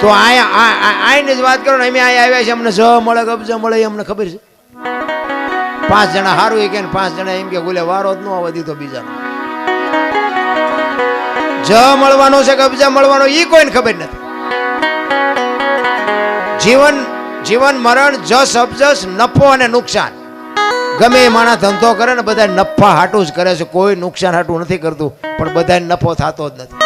તો આઈ આઈને જ વાત કરો ને, અમે અહીંયા આવ્યા છે અમને જ મળે કબજ મળે, અમને ખબર છે. પાંચ જણા સારું એ કે પાંચ જણા એમ કે બોલે વારો જ ન આવવા દીધો બીજાનો. જ મળવાનો છે કબજા મળવાનો એ કોઈને ખબર નથી. જીવન જીવન મરણ, જસ અબજસ નફો અને નુકસાન. ગમે એ માણસ ધંધો કરે ને બધા નફા હાટું જ કરે છે. કોઈ નુકસાન હાટું નથી કરતું, પણ બધા નફો થતો જ નથી.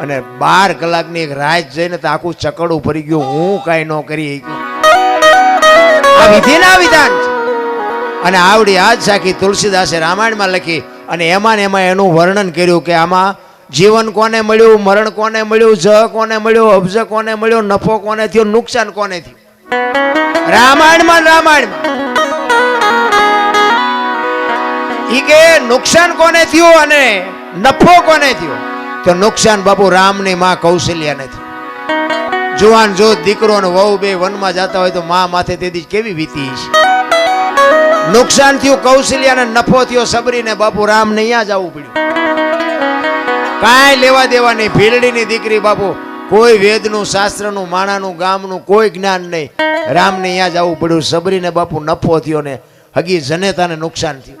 અને બાર કલાકની એક રાત જઈને તો આખું ચકડું ભરી ગયું. હું કાંઈ ન કરી. આ વિધિના વિધાન અને આવડી આજ સાખી તુલસીદાસે રામાયણમાં લખી અને એમાં ને એમાં એનું વર્ણન કર્યું કે આમાં જીવન કોને મળ્યું, મરણ કોને મળ્યું જ કોને મળ્યું, અબજ કોને મળ્યો, નફો કોને થયો, નુકસાન કોને થયું? રામાયણમાં રામાયણમાં. ઈ કે નુકસાન કોને થયું અને નફો કોને થયો? તો નુકસાન બાપુ રામની માં કૌશલ્યાને થયું જુવાન જો દીકરો અને વહુ બે વનમાં જતા હોય તો મા માથે તેથી કેવી વીતી છે નુકસાન થયું કૌશલ્યાને નફો થયો, સબરીને બાપુ રામને અહીંયા જવું પડ્યું. કાંઈ લેવા દેવા નહીં ભીલડીની દીકરી બાપુ, કોઈ વેદનું, શાસ્ત્રનું, માણાનું, ગામનું, કોઈ જ્ઞાન નહીં. રામને અહીંયા જવું પડ્યું. સબરીને બાપુ નફો થયો ને હગી જનેતાને નુકસાન થયું.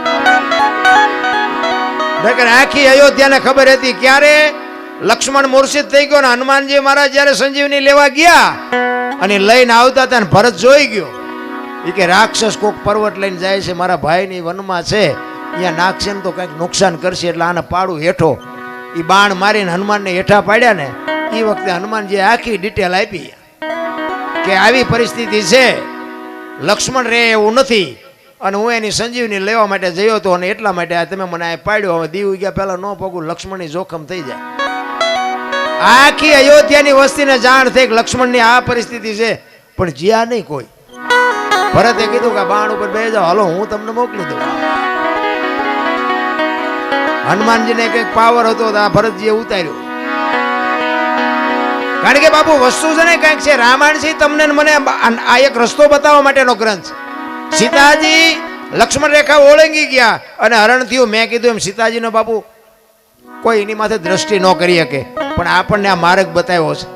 નકર આખી અયોધ્યાને ખબર હતી ક્યારે? લક્ષ્મણ મૂર્છિત થઈ ગયો ને હનુમાનજી મહારાજ જ્યારે સંજીવની લેવા ગયા અને લઈને આવતા હતા ભરત જોઈ ગયો. એ કે રાક્ષસ કોક પર્વત લઈને જાય છે, મારા ભાઈની વનમાં છે. અહીંયા નાખશે ને તો કંઈક નુકસાન કરશે, એટલે આને પાડું હેઠો. એ બાણ મારીને હનુમાનને હેઠા પાડ્યા ને એ વખતે હનુમાનજીએ આખી ડિટેલ આપી. કે આવી પરિસ્થિતિ છે. લક્ષ્મણ રે એવું નથી. અને હું એની સંજીવની લેવા માટે જયો હતો અને એટલા માટે તમે મને આ પાડ્યો. હવે દીવ ગયા પહેલા ન પગું, લક્ષ્મણની જોખમ થઈ જાય. આખી અયોધ્યાની વસ્તીને જાણ થઈ કે લક્ષ્મણની આ પરિસ્થિતિ છે, પણ જ્યાં નહીં કોઈ. ભરતે કીધું કે બાણ ઉપર બે જાઓ. હલો, હું તમને મોકલી દઉં. હનુમાનજીને કંઈક પાવર હતો આ ભરતજીએ ઉતાર્યો. કારણ કે બાપુ, વસ્તુ છે ને કંઈક છે. રામાયણ છે તમને મને આ એક રસ્તો બતાવવા માટેનો ગ્રંથ સીતાજી લક્ષ્મણ રેખા ઓળંગી ગયા અને હરણ થયું. મેં કીધું એમ, સીતાજીનો બાપુ, કોઈ એની માથે દ્રષ્ટિ ન કરી શકે, પણ આપણને આ માર્ગ બતાવ્યો છે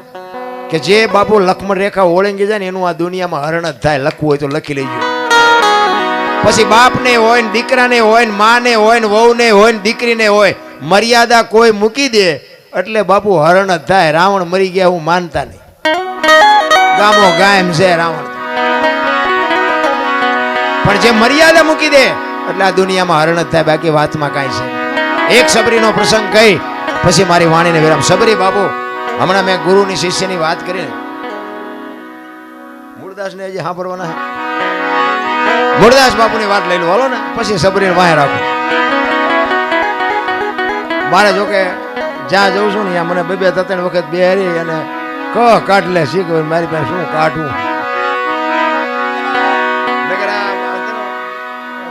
કે જે બાપુ લક્ષ્મણ રેખા ઓળંગી જાય ને એનું આ દુનિયામાં હરણ જ થાય. લખવું હોય તો લખી લેજો. પછી બાપને હોય ને દીકરાને હોય ને માને હોય ને વહુને હોય ને દીકરીને હોય, મર્યાદા કોઈ મૂકી દે એટલે બાપુ હરણ જ થાય. રાવણ મરી ગયા હું માનતા નહીં. ગામો ગાયમ છે રાવણ. પણ જે મર્યાદા મૂકી દે, એટલે આ દુનિયામાં હરણ જ થાય, બાકી વાતમાં કાંઈ છે એક સબરીનો પ્રસંગ કહી, પછી મારી વાણીને વિરામ. સબરી બાપુ હમણાં મેં ગુરુની શિષ્યની વાત કરી મૂળદાસને હજી સાંભળવાના મૂળદાસ બાપુની વાત લઈ લો, હાલો ને. પછી સબરીને વાહે રાખો. મારે જોકે જ્યાં જઉં છું ને, ત્યાં મને બે બે, ત્રણ વખત બેહરી અને ક કાઢ લે શીખ મારી પાસે શું કાઢવું?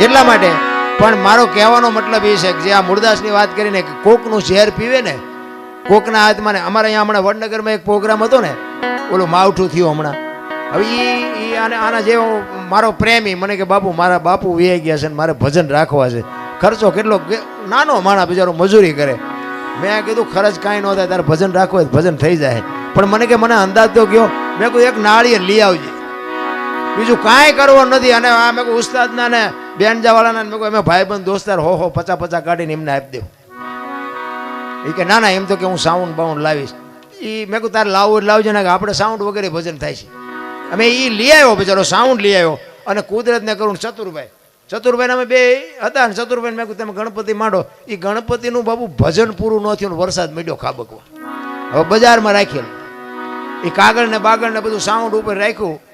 એટલા માટે. પણ મારો કહેવાનો મતલબ એ છે કે જે આ મૂળદાસની વાત કરીને કે કોકનું ઝેર પીવે ને, કોકના હાથમાં ને, અમારે અહીંયા હમણાં વડનગરમાં એક પ્રોગ્રામ હતો ને, ઓલું માવઠું થયું હમણાં. હવે એ એ આને, આના જેવો મારો પ્રેમી, મને કે બાપુ, મારા બાપુ વે ગયા છે ને મારે ભજન રાખવા છે. ખર્ચો કેટલો નાનો માણા બિચારો મજૂરી કરે. મેં કીધું, ખર્ચ કાંઈ ન થાય, તારે ભજન રાખવું હોય ભજન થઈ જાય. પણ મને કે મને અંદાજ તો ગયો, મેં કહ્યું એક નાળીએ લઈ આવજે. બીજું કાંઈ કરવું નથી. અને આ મેં કહું ઉસ્તાદના ને બેનજાવાળાના મેં કહું અમે ભાઈબંધ દોસ્તાર હો હો, પચા પચા કાઢીને એમને આપી દઉં. એ કે, ના ના, એમ તો કે હું સાઉન્ડ બાઉન્ડ લાવીશ. એ મેં કહું તારે લાવવું લાવજે ને કે આપણે સાઉન્ડ વગેરે ભજન થાય છે. અમે એ લઈ આવ્યો બિચારો સાઉન્ડ લઈ આવ્યો. અને કુદરતને કરું ચતુરભાઈ. ચતુરભાઈ અમે બે હતા ને ચતુરભાઈ મેં કહું તમે ગણપતિ માંડો. એ ગણપતિનું બાબુ ભજન પૂરું ન થયું વરસાદ મળ્યો ખાબકવા. હવે બજારમાં રાખેલું. એ કાગળ ને બાગળ ને બધું સાઉન્ડ ઉપર રાખ્યું.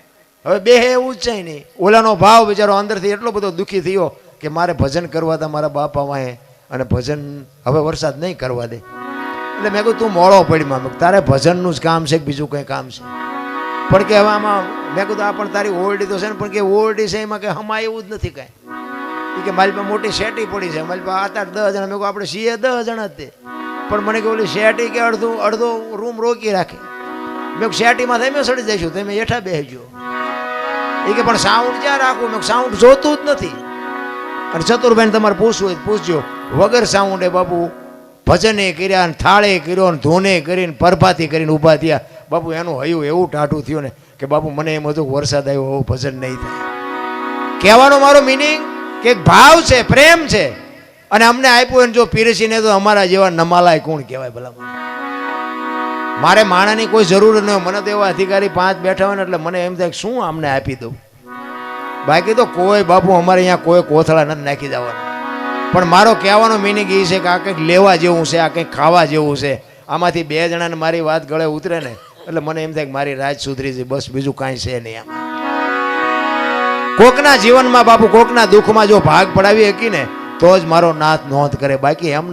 હવે બે જ છે નહીં ઓલાનો ભાવ બિચારો અંદરથી એટલો બધો દુઃખી થયો કે મારે ભજન કરવા હતા મારા બાપા વાંહે અને ભજન હવે વરસાદ નહીં કરવા દે. એટલે મેં કહ્યું તું મોડો પડી માં તારે ભજનનું જ કામ છે કે બીજું કંઈ કામ છે? પણ કે હવે આમાં મેં કીધું, આ પણ તારી ઓરડી તો છે ને, પણ કે ઓરડી છે એમાં કે હમા એવું જ નથી કાંઈ. કે મારી પાસે મોટી શેટી પડી છે. મારી પાસે આઠ આઠ દસ જણા. મેં કહ્યું આપણે સીએ દસ જણા તે. પણ મને કે ઓલી શેટી કે અડધું અડધો રૂમ રોકી રાખે. મેં શેટીમાં તમે સડી જઈશું તમે હેઠા બેસજો. એ કે, પણ સાઉન્ડ ક્યાં રાખવું મેં સાઉન્ડ જોતું જ નથી. અને ચતુરભાઈ તમારે પૂછવું હોય પૂછજો. વગર સાઉન્ડે બાપુ ભજને કર્યા થાળે કર્યો ને ધોને કરીને પરભાથી કરીને ઊભા થયા. બાપુ, એનું હયું એવું ટાઢું થયું ને કે, બાપુ, મને એમ હતું વરસાદ આવ્યો એવું ભજન નહીં થાય. કહેવાનો મારો મિનિંગ કે ભાવ છે, પ્રેમ છે. અને અમને આપ્યું જો પીરસીને તો અમારા જેવા નમાલાય કોણ કહેવાય ભલા મને મારે માણાની કોઈ જરૂર ન હોય. મને તો એવા અધિકારી પાંચ બેઠા હોય ને એટલે મને એમ થાય શું આમને આપી દઉં? બાકી તો કોઈ બાપુ અમારે અહીંયા કોઈ કોથળા નથી નાખી દેવાના. પણ મારો કહેવાનો મિનિંગ એ છે કે આ કંઈક લેવા જેવું છે, આ કંઈક ખાવા જેવું છે. આમાંથી બે જણાને મારી વાત ગળે ઉતરે ને એટલે મને એમ થાય કે મારી રાજ સુધરી છે, બસ બીજું કાંઈ છે નહીં આમાં કોકના જીવનમાં બાપુ કોકના દુઃખમાં જો ભાગ પડાવી શકી ને તો જ મારો નાથ નોંધ કરે. બાકી એમના